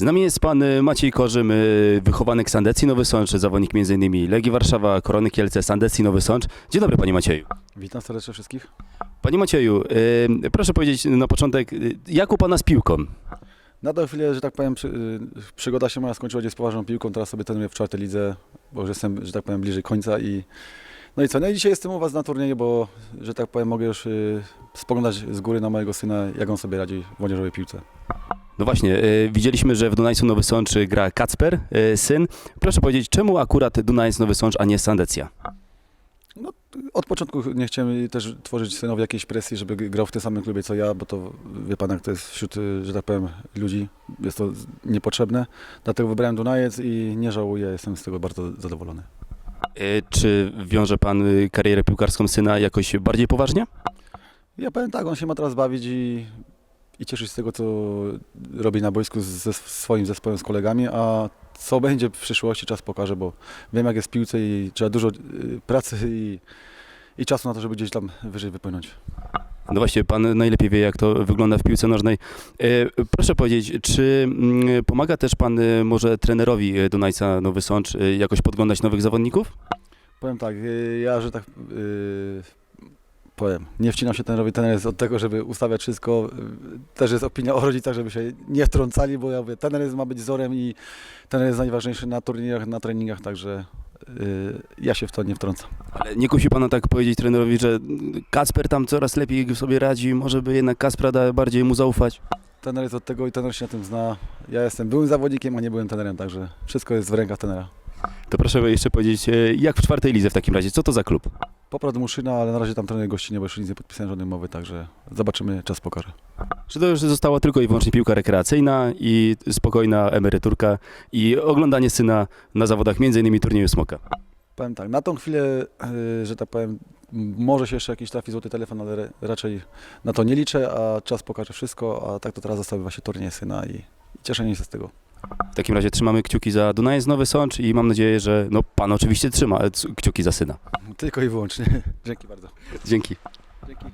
Z nami jest pan y, Maciej Korzym, y, wychowanek Sandecji Nowy Sącz, zawodnik m.in. Legii Warszawa, Korony Kielce, Sandecji Nowy Sącz. Dzień dobry panie Macieju. Witam serdecznie wszystkich. Panie Macieju, y, proszę powiedzieć na początek, jak u pana z piłką? Na tę chwilę, że tak powiem, przy, przygoda się moja skończyła gdzieś z poważną piłką, teraz sobie trenuję w czwartej lidze, bo już jestem, że tak powiem, bliżej końca i no i co, no i dzisiaj jestem u Was na turnieju, bo, że tak powiem, mogę już spoglądać z góry na mojego syna, jak on sobie radzi w młodzieżowej piłce. No właśnie, y, widzieliśmy, że w Dunajcu Nowy Sącz gra Kacper, y, syn. Proszę powiedzieć, czemu akurat Dunajec Nowy Sącz, a nie Sandecja? Od początku nie chciałem też tworzyć synowi jakiejś presji, żeby grał w tym samym klubie co ja, bo to wie Pan, jak to jest wśród, y, że tak powiem, ludzi, jest to niepotrzebne. Dlatego wybrałem Dunajec i nie żałuję, jestem z tego bardzo zadowolony. Y, Czy wiąże pan y, karierę piłkarską syna jakoś bardziej poważnie? Ja powiem tak, on się ma teraz bawić i, i cieszyć się z tego, co robi na boisku ze swoim zespołem, z kolegami, a co będzie w przyszłości, czas pokaże, bo wiem jak jest w piłce i trzeba dużo y, pracy i, i czasu na to, żeby gdzieś tam wyżej wypłynąć. No właśnie, pan najlepiej wie, jak to wygląda w piłce nożnej. E, Proszę powiedzieć, czy mm, pomaga też pan y, może trenerowi y, Dunajca Nowy Sącz jakoś podglądać nowych zawodników? Powiem tak, ja, że tak powiem, nie wcinam się trenerowi, trener jest od tego, żeby ustawiać wszystko. Y, Też jest opinia o rodzicach, żeby się nie wtrącali, bo ja mówię, trener jest, ma być wzorem i trener jest najważniejszy na turniejach, na treningach, także y, ja się w to nie wtrącam. Ale nie kusi pana tak powiedzieć trenerowi, że Kacper tam coraz lepiej sobie radzi, może by jednak Kaspra da bardziej mu zaufać? Trener jest od tego i trener się na tym zna. Ja jestem byłym zawodnikiem, a nie byłem trenerem, także wszystko jest w rękach trenera. To proszę jeszcze powiedzieć, y, jak w czwartej lidze w takim razie, co to za klub? Poprad Muszyna, ale na razie tam trenuję gościnnie, bo jeszcze nic nie podpisałem żadnej umowy, także zobaczymy, czas pokaże. Czy to już została tylko i wyłącznie piłka rekreacyjna i spokojna emeryturka i oglądanie syna na zawodach m.in. turnieju Smoka? Powiem tak, na tą chwilę, y, że tak powiem, może się jeszcze jakiś trafi złoty telefon, ale ra- raczej na to nie liczę, a czas pokaże wszystko, a tak to teraz zostały właśnie turnieje syna i, i cieszenie się z tego. W takim razie trzymamy kciuki za Dunajec Nowy Sącz i mam nadzieję, że no pan oczywiście trzyma c- kciuki za syna. Tylko i wyłącznie. Dzięki bardzo. Dzięki. Dzięki.